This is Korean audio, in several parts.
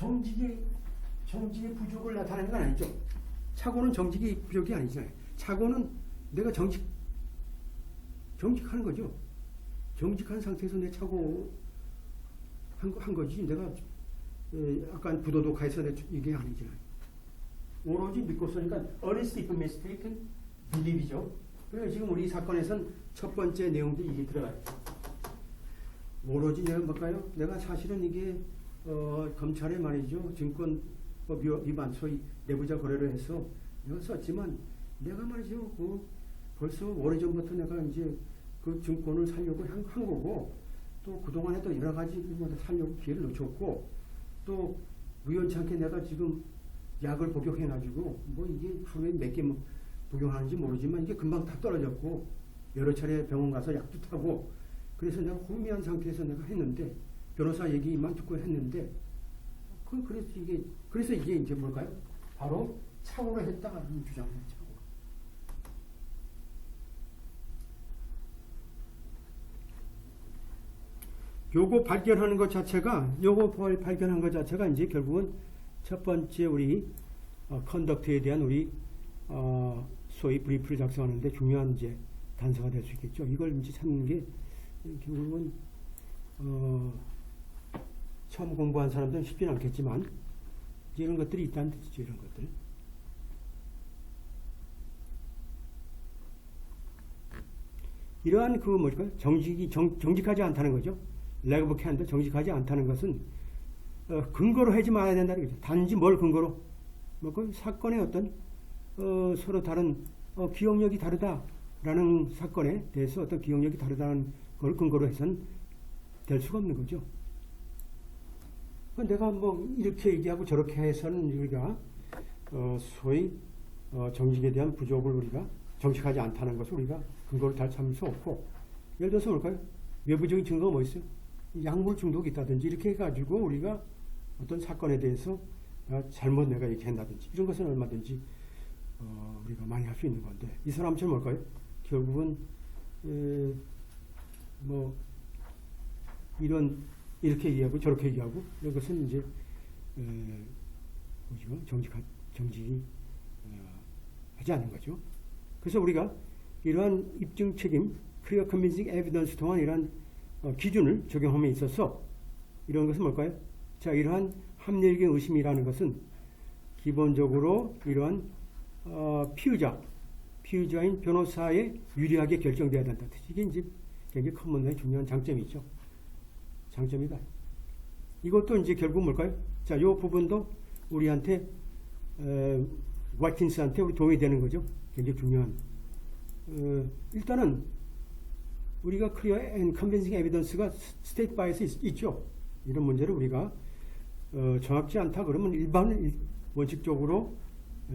정직의 정직의 부족을 나타내는 건 아니죠. 착오는 정직의 부족이 아니잖아요. 착오는 내가 정직 정직하는 거죠. 정직한 상태에서 내 착오 한, 거- 한 거지. 내가 에, 약간 부도덕해서 내 이게 아니잖아요. 오로지 믿고 쓰니까 honest if mistaken believe이죠. 그래서 지금 우리 이 사건에선 첫 번째 내용도 이게 들어가요. 오로지 내가 뭘까요? 내가 사실은 이게 어, 검찰에 말이죠. 증권법 위- 위반 소위 내부자 거래를 해서 내가 썼지만 내가 말이죠. 그 벌써 오래전부터 내가 이제 그 증권을 살려고 한, 한 거고 또 그동안에 또 여러 가지 뭐 살려고 기회를 놓쳤고 또 우연찮게 내가 지금 약을 복용해가지고 뭐 이게 하루에 몇 개 복용하는지 모르지만 이게 금방 다 떨어졌고 여러 차례 병원 가서 약도 타고 그래서 내가 혼미한 상태에서 내가 했는데 변호사 얘기만 듣고 했는데 그 그래서 이게 그래서 이게 이제 뭘까요? 바로 착오를 했다는 주장이에요. 요거 발견하는 것 자체가 요거 발- 발견한 것 자체가 이제 결국은 첫 번째 우리 어, 컨덕트에 대한 우리 어, 소위 브리프를 작성하는데 중요한 이제 단서가 될 수 있겠죠. 이걸 이제 찾는 게 결국은 어, 처음 공부한 사람들은 쉽지는 않겠지만 이런 것들이 있다는 뜻이죠. 이런 것들. 이러한 그 뭘까요? 정직이 정, 정직하지 않다는 거죠. 레그브 캔도 정직하지 않다는 것은 어, 근거로 하지 말아야 된다는 거죠. 단지 뭘 근거로? 뭐 그 사건의 어떤 어, 서로 다른 어, 기억력이 다르다라는 사건에 대해서 어떤 기억력이 다르다는 걸 근거로 해서는 될 수가 없는 거죠. 그 내가 뭐 이렇게 얘기하고 저렇게 해서는 우리가 어, 소위 어, 정직에 대한 부족을 우리가 정직하지 않다는 것을 우리가 근거로 잘 참을 수 없고 예를 들어서 뭘까요? 외부적인 증거가 뭐 있어요? 약물 중독이 있다든지 이렇게 해가지고 우리가 어떤 사건에 대해서 잘못 내가 얘기한다든지 이런 것은 얼마든지 어, 우리가 많이 할 수 있는 건데 이 사람처럼 뭘까요? 결국은 에, 뭐 이런 이렇게 얘기하고 저렇게 얘기하고 이런 것은 이제 에, 뭐죠? 정직한 정직이 어, 하지 않는 거죠. 그래서 우리가 이러한 입증 책임, clear convincing evidence 동안 이러한 어, 기준을 적용함에 있어서 이런 것은 뭘까요? 자, 이러한 합리적인 의심이라는 것은 기본적으로 이러한 어, 피의자, 피의자인 변호사에 유리하게 결정돼야 된다. 이게 이제 굉장히 커먼의 중요한 장점이죠. 장점이다. 이것도 이제 결국 뭘까요? 자, 이 부분도 우리한테 에, 와킨스한테 우리 도움이 되는 거죠. 굉장히 중요한. 어, 일단은 우리가 and convincing evidence가 state bias 있, 있죠. 이런 문제를 우리가 어, 정확지 않다 그러면 일반 일- 원칙적으로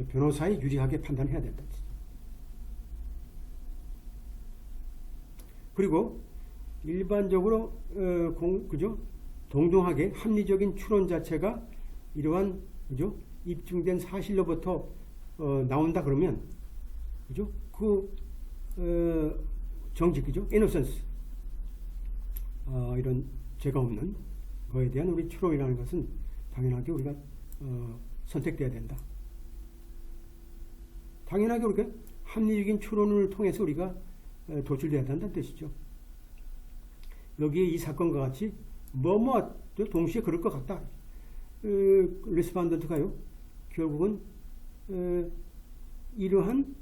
변호사에 유리하게 판단해야 된다. 그리고 일반적으로 어, 공, 그죠? 동등하게 합리적인 추론 자체가 이러한 그죠? 입증된 사실로부터 어, 나온다 그러면 그죠? 그 어, 정직 그죠? innocence 어, 이런 죄가 없는 거에 대한 우리 추론이라는 것은 당연하게 우리가 어, 선택돼야 된다. 당연하게 우리가 합리적인 추론을 통해서 우리가 에, 도출돼야 된다는 뜻이죠. 여기에 이 사건과 같이 뭐뭐 동시에 그럴 것 같다. 리스판던트가요. 결국은 에, 이러한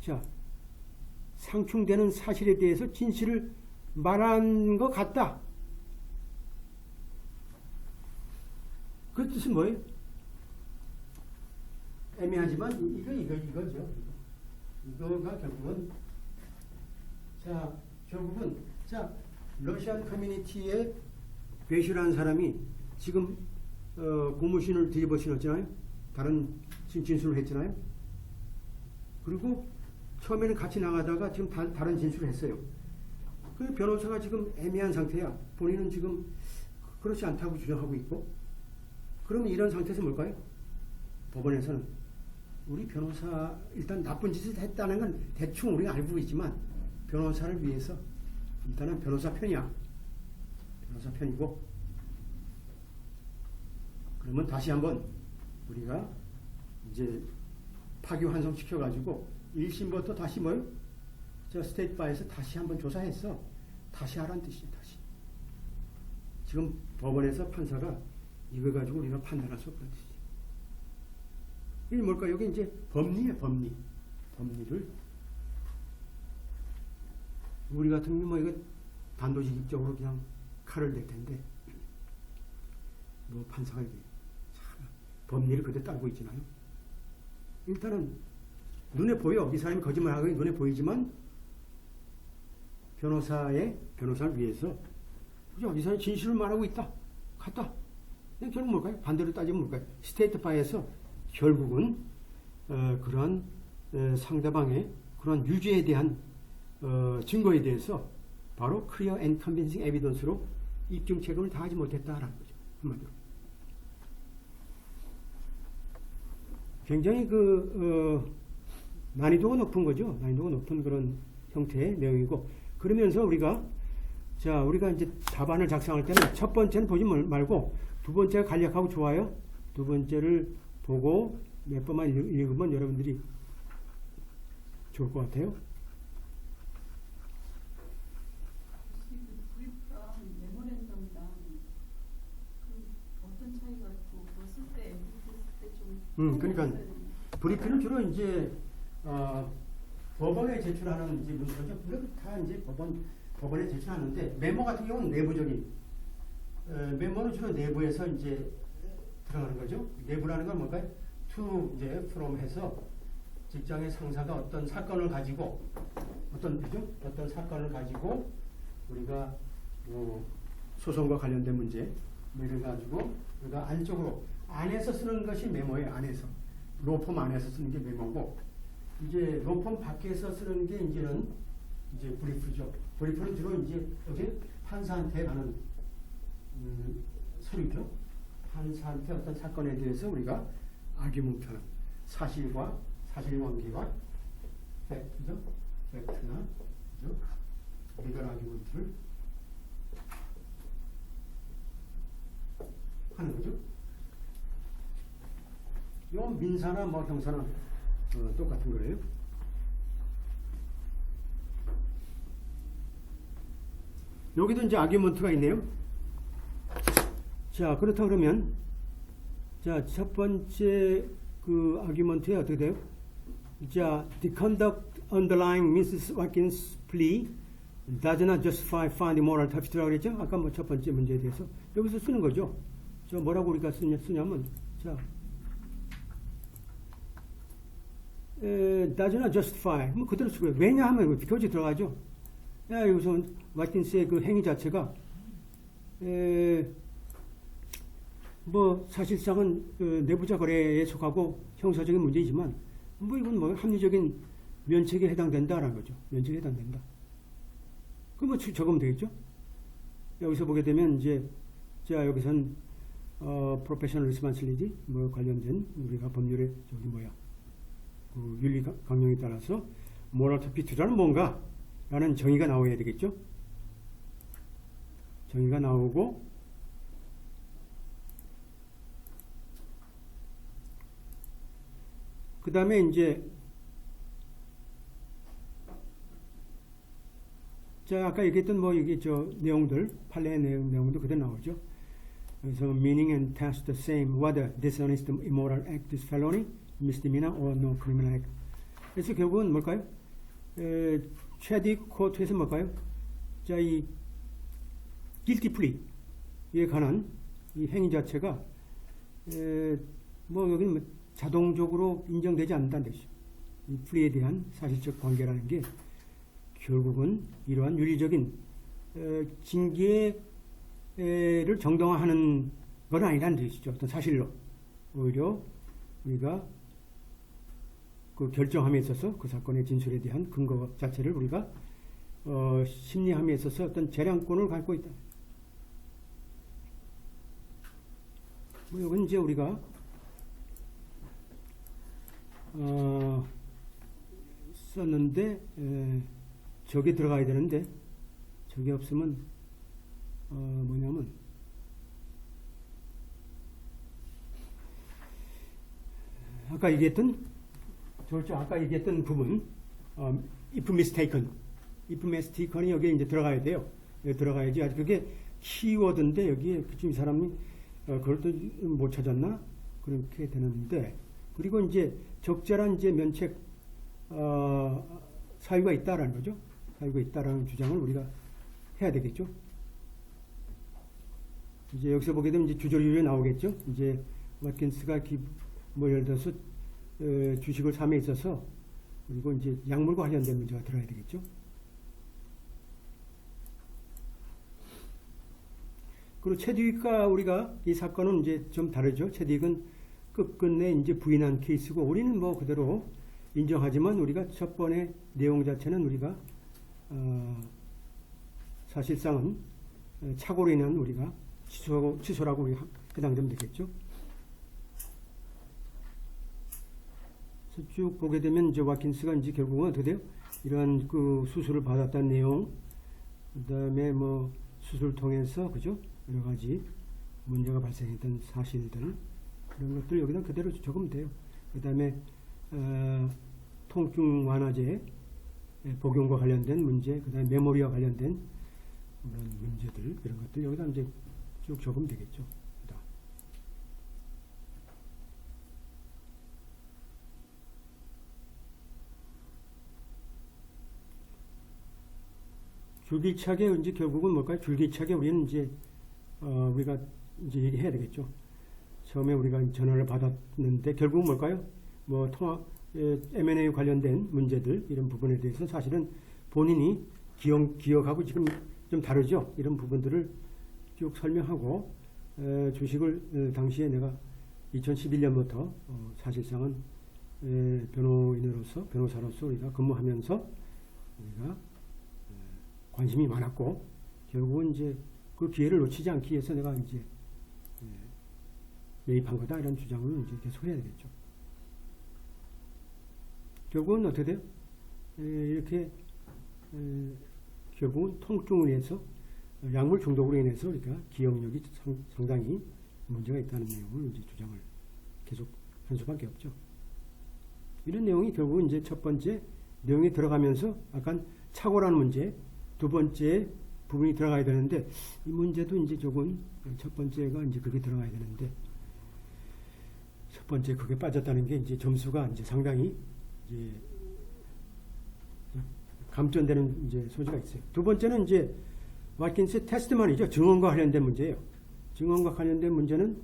자 상충되는 사실에 대해서 진실을 말한 것 같다. 그 뜻은 뭐예요? 애매하지만 이거 이거 이거죠. 이거가 결국은 자 결국은 자 러시안 커뮤니티에 배슈라는 사람이 지금 어, 고무신을 뒤집어 신었잖아요. 다른 진- 진술을 했잖아요. 그리고 처음에는 같이 나가다가 지금 다, 다른 진술을 했어요. 그 변호사가 지금 애매한 상태야. 본인은 지금 그렇지 않다고 주장하고 있고. 그러면 이런 상태에서 뭘까요? 법원에서는 우리 변호사 일단 나쁜 짓을 했다는 건 대충 우리가 알고 있지만 변호사를 위해서 일단은 변호사 편이야. 변호사 편이고 그러면 다시 한번 우리가 이제 파기 환송시켜 가지고 1심부터 다시 뭘? 저 스테이트 바에서 다시 한번 조사했어. 다시 하라는 뜻이에요. 다시. 지금 법원에서 판사가 이거 가지고 우리가 판단할 수 없다는 뜻이지. 이게 뭘까? 여기 이제 법리에 법리. 법리를 우리 같으면 뭐 이거 단도직입적으로 그냥 칼을 댈 텐데 뭐 판사가 이게 참 법리를 그대로 따르고 있지나요? 일단은 눈에 보여 이 사람이 거짓말하고 눈에 보이지만 변호사의 변호사를 위해서 그죠? 이 사람이 진실을 말하고 있다. 근데 결국 뭘까요? 반대로 따지면 뭘까요? 스테이트 바에서 결국은 어, 그런 어, 상대방의 그런 유죄에 대한 어, 증거에 대해서 바로 clear and convincing evidence로 입증 책임을 다하지 못했다라는 거죠. 한마디로. 굉장히 그 어, 난이도가 높은 거죠. 난이도가 높은 그런 형태의 내용이고 그러면서 우리가 자 우리가 이제 답안을 작성할 때는 첫 번째는 보지 말- 말고 두 번째가 간략하고 좋아요. 두 번째를 보고 몇 번만 읽- 읽으면 여러분들이 좋을 것 같아요. 브리프랑 메모랜덤이랑 그 어떤 차이가 있고 그거 쓸때 MPT 쓸때좀 음, 그러니까 브리프는 주로 이제 어, 법원에 제출하는 이제 문서죠. 그다 이제 법원 법원에 제출하는데 메모 같은 경우는 내부적인 어, 메모는 주로 내부에서 이제 들어가는 거죠. 내부라는 건 뭘까요? to 이제 from 해서 직장의 상사가 어떤 사건을 가지고 어떤 그죠? 어떤 사건을 가지고 우리가 뭐 소송과 관련된 문제 뭐 이래 가지고 우리가 안쪽으로 안에서 쓰는 것이 메모예요. 안에서 로펌 안에서 쓰는 게 메모고 이제 로펌 밖에서 쓰는 게 이제는 이제 브리프죠. 브리프는 주로 이제 여기 판사한테 가는 음, 서류죠. 판사한테 어떤 사건에 대해서 우리가 아규먼트는 사실과 사실관계와 팩트죠. 팩트나? 리걸 아규먼트를 하는 거죠. 이건 민사나 뭐 형사나 어, 똑같은 거예요. 여기도 이제 아규먼트가 있네요. 자, 그렇다 그러면 자, 첫 번째 그 아규먼트에 어떻게 돼요? 자, the conduct underlying Mrs. Watkins' plea does not justify finding moral turpitude라고 그랬죠? 아까 뭐 첫 번째 문제에 대해서 여기서 쓰는 거죠. 저 뭐라고 우리가 쓰냐, 쓰냐면 자, 에, does not justify 뭐 그대로 쓰고요. 왜냐하면 교재 들어가죠. 야, 여기서 와킨스의 그 행위 자체가 에, 뭐 사실상은 그 내부자 거래에 속하고 형사적인 문제이지만 뭐 이건 뭐 합리적인 면책에 해당된다라는 거죠. 면책에 해당된다. 그럼 뭐 적으면 되겠죠. 여기서 보게 되면 이제 자 여기선 어 프로페셔널 리스판실리티 뭐 관련된 우리가 법률의 저기 뭐야 그 윤리 가- 강령에 따라서 모럴 터피투라는 뭔가 라는 정의가 나와야 되겠죠. 정의가 나오고 그 다음에 이제 자 아까 얘기했던 뭐 이게 저 내용들 판례 내용 내용도 그대로 나오죠. 그래서 meaning and test the same whether dishonest immoral act is felony, no criminal act. 그래서 결국은 뭘까요? 에, 최디 코트에서 뭘까요? 자, 이 guilty plee에 관한 이 행위 자체가 에, 뭐 여기는 뭐 자동적으로 인정되지 않는다는 뜻이죠. 이 플리에 대한 사실적 관계라는 게 결국은 이러한 윤리적인 에, 징계를 정당화하는 건 아니라는 뜻이죠. 어떤 사실로 오히려 우리가 그 결정함에 있어서 그 사건의 진술에 대한 근거 자체를 우리가 어, 심리함에 있어서 어떤 재량권을 갖고 있다. 뭐 이건 이제 우리가 어, 썼는데 에, 저게 들어가야 되는데 저게 없으면 어, 뭐냐면 아까 얘기했던 저쪽 아까 얘기했던 부분 어, if mistaken, if mistaken이 여기에 이제 들어가야 돼요. 여기 들어가야지. 아직 그게 키워드인데 여기에 그좀 이 사람이 어, 그걸 또 못 찾았나 그렇게 되는데 그리고 이제 적절한 이제 면책 어, 사유가 있다라는 거죠. 사유가 있다라는 주장을 우리가 해야 되겠죠. 이제 여기서 보게 되면 이제 주저리에 나오겠죠. 이제 와킨스가 기, 뭐 예를 들어서 어, 주식을 삼에 있어서 그리고 이제 약물과 관련된 문제가 들어야 되겠죠. 그리고 체디익과 우리가 이 사건은 이제 좀 다르죠. 체디익은 끝끝내 이제 부인한 케이스고 우리는 뭐 그대로 인정하지만 우리가 첫 번의 내용 자체는 우리가 어, 사실상은 어, 착오로 인한 우리가 취소하고 취소라고 해당되면 되겠죠. 그래서 쭉 보게 되면 이제 와킨스가 이제 결국은 어떻게 돼요? 이러한 그 수술을 받았다는 내용, 그 다음에 뭐 수술 통해서 그죠? 여러 가지 문제가 발생했던 사실들 그런 것들 여기다 그대로 적으면 돼요. 그 다음에 어, 통증 완화제 복용과 관련된 문제, 그 다음에 메모리와 관련된 그런 문제들 이런 것들 여기다 이제 쭉 적으면 되겠죠. 그다음. 줄기차게 이제 결국은 뭘까요? 줄기차게 우리는 이제 어, 우리가 이제 얘기해야 되겠죠. 처음에 우리가 전화를 받았는데 결국은 뭘까요? 뭐 통화 에, M&A 관련된 문제들 이런 부분에 대해서 사실은 본인이 기억 기억하고 지금 좀 다르죠. 이런 부분들을 쭉 설명하고 에, 주식을 에, 당시에 내가 2011년부터 어, 사실상은 에, 변호인으로서 변호사로서 우리가 근무하면서 우리가 에, 관심이 많았고 결국은 이제 그 기회를 놓치지 않기 위해서 내가 이제 에, 매입한 거다 이런 주장을 이제 계속 해야 되겠죠. 결국은 어떻게 돼요? 에, 이렇게 에, 결국은 통증을 인해서 약물 중독으로 인해서 우리가 기억력이 상, 상당히 문제가 있다는 내용을 이제 주장을 계속 한 수밖에 없죠. 이런 내용이 결국은 이제 첫 번째 내용에 들어가면서 약간 착오라는 문제, 두 번째 부분이 들어가야 되는데 이 문제도 이제 조금 첫 번째가 이제 그게 들어가야 되는데 첫 번째 그게 빠졌다는 게 이제 점수가 이제 상당히 이제 감점되는 이제 소지가 있어요. 두 번째는 이제 와킨스 테스트만이죠. 증언과 관련된 문제예요. 증언과 관련된 문제는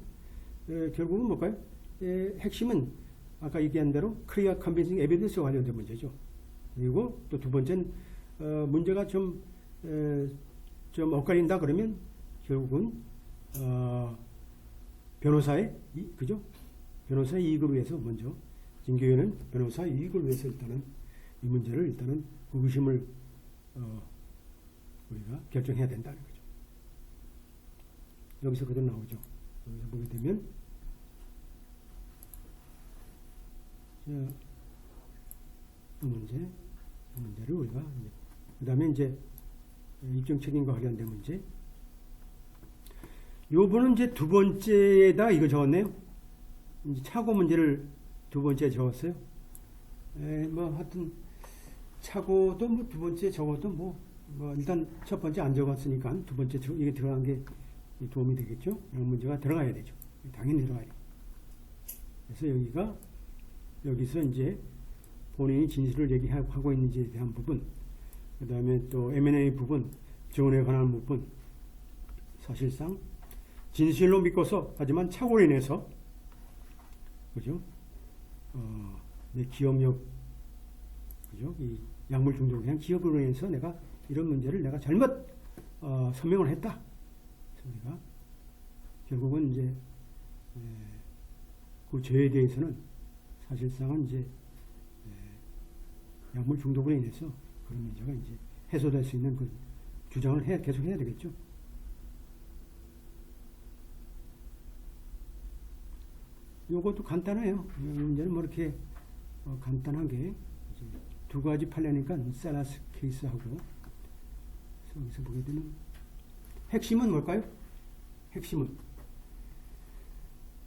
에, 결국은 뭘까요? 에, 핵심은 아까 얘기한 대로 크리어 컨빈싱 에비던스와 관련된 문제죠. 그리고 또 두 번째는 어, 문제가 좀, 에, 좀 엇갈린다 그러면 결국은 어, 변호사의 이, 그죠? 변호사의 이익을 위해서 먼저 진교회는 변호사의 이익을 위해서 일단은 이 문제를 일단은 그 의심을 어, 우리가 결정해야 된다는 거죠. 여기서 그대로 나오죠. 여기서 보게 되면 자, 이 문제, 이 문제를 우리가 그 다음에 이제 입증 책임과 관련된 문제. 요번은 이제 두 번째에다 이거 적었네요. 이제 차고 문제를 두 번째 적었어요. 에, 뭐 하여튼 차고도 뭐 두 번째 적어도 뭐, 뭐 일단 첫 번째 안 적었으니까 두 번째 저- 이게 들어간 게 도움이 되겠죠. 이런 문제가 들어가야 되죠. 당연히 들어가야 돼요. 그래서 여기가 여기서 이제 본인이 진실을 얘기하고 있는지에 대한 부분, 그 다음에 또 M&A 부분, 증언에 관한 부분, 사실상 진실로 믿고서 하지만 착오로 인해서 그죠? 어, 내 기억력 그죠? 이 약물 중독에 대한 기억으로 인해서 내가 이런 문제를 내가 잘못 어, 설명을 했다. 우리가 결국은 이제 에, 그 죄에 대해서는 사실상은 이제 에, 약물 중독으로 인해서 그런 문제가 이제 해소될 수 있는 그 주장을 해, 계속 해야 되겠죠. 요것도 간단해요. 이 문제는 뭐 이렇게 어, 간단하게 이제 두 가지 판례니까 셀라스 케이스하고 여기서 보게 되면 핵심은 뭘까요? 핵심은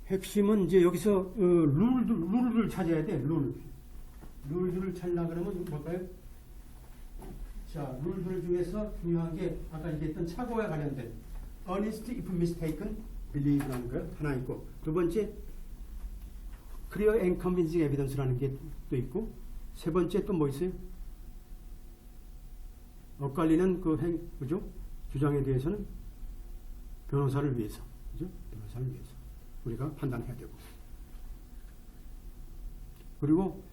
핵심은 이제 여기서 어, 룰, 룰을 찾아야 돼. 룰. 룰들을 찾으려 그러면 뭘까요? 자, 룰들 중에서 중요한 게 아까 얘기했던 착오와 관련된 honest if mistaken believe라는 거 하나 있고 두 번째 clear and convincing evidence라는 게 또 있고 세 번째 또 뭐 있어요? 엇갈리는 그 행, 그죠? 주장에 대해서는 변호사를 위해서, 그죠? 변호사를 위해서 우리가 판단해야 되고. 그리고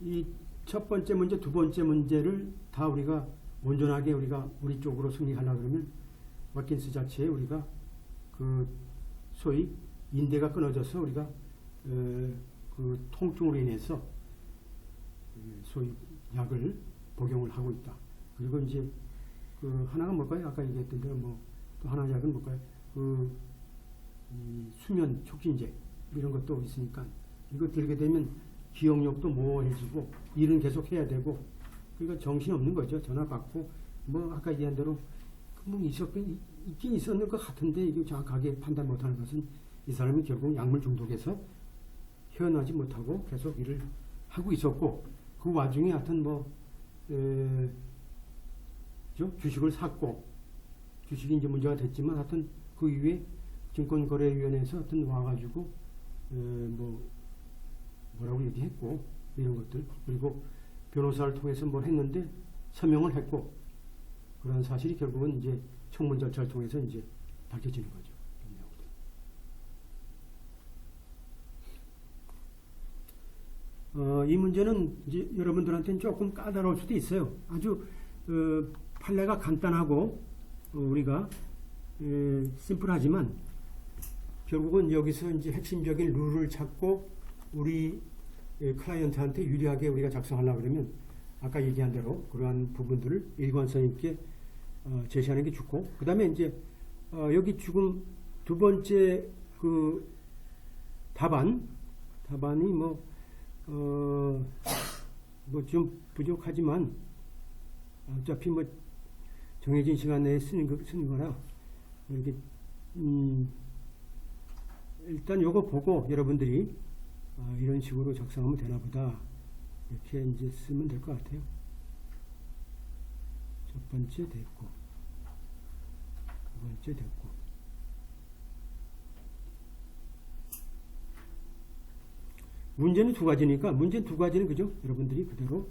이 첫 번째 문제, 두 번째 문제를 다 우리가 온전하게 우리가 우리 쪽으로 승리하려 그러면 와킨스 자체에 우리가 그 소위 인대가 끊어져서 우리가 어, 그 통증으로 인해서 그 소위 약을 복용을 하고 있다. 그리고 이제 그 하나가 뭘까요? 아까 얘기했던 대로 뭐또 하나 약은 뭘까요? 그이 수면 촉진제 이런 것도 있으니까 이거 들게 되면 기억력도 모호해지고 일은 계속 해야 되고 그러니까 정신 없는 거죠. 전화 받고 뭐 아까 얘기한 대로 뭐 있었긴 있긴 있었는 것 같은데 이게 정확하게 판단 못하는 것은 이 사람이 결국 약물 중독에서 헤어나지 못하고 계속 일을 하고 있었고 그 와중에 하여튼 뭐 에, 저 주식을 샀고 주식이 이제 문제가 됐지만 하여튼 그 이후에 증권거래위원회에서 하여튼 와가지고 에, 뭐 뭐라고 얘기했고 이런 것들 그리고 변호사를 통해서 뭘 했는데 서명을 했고 그런 사실이 결국은 이제 청문 절차를 통해서 이제 밝혀지는 거죠. 어, 이 문제는 이제 여러분들한테는 조금 까다로울 수도 있어요. 아주 어, 판례가 간단하고 어, 우리가 에, 심플하지만 결국은 여기서 이제 핵심적인 룰을 찾고 우리 에, 클라이언트한테 유리하게 우리가 작성하려고 그러면 아까 얘기한 대로 그러한 부분들을 일관성 있게 어, 제시하는 게 좋고 그 다음에 이제 어, 여기 지금 두 번째 그 답안 답안이 뭐 어, 뭐 좀 부족하지만 어차피 뭐 정해진 시간 내에 쓰는, 거, 쓰는 거라 이렇게 음, 일단 요거 보고 여러분들이 아, 이런 식으로 작성하면 되나 보다 이렇게 이제 쓰면 될 것 같아요. 첫 번째 됐고 두 번째 됐고 문제는 두 가지니까 문제 두 가지는 그죠? 여러분들이 그대로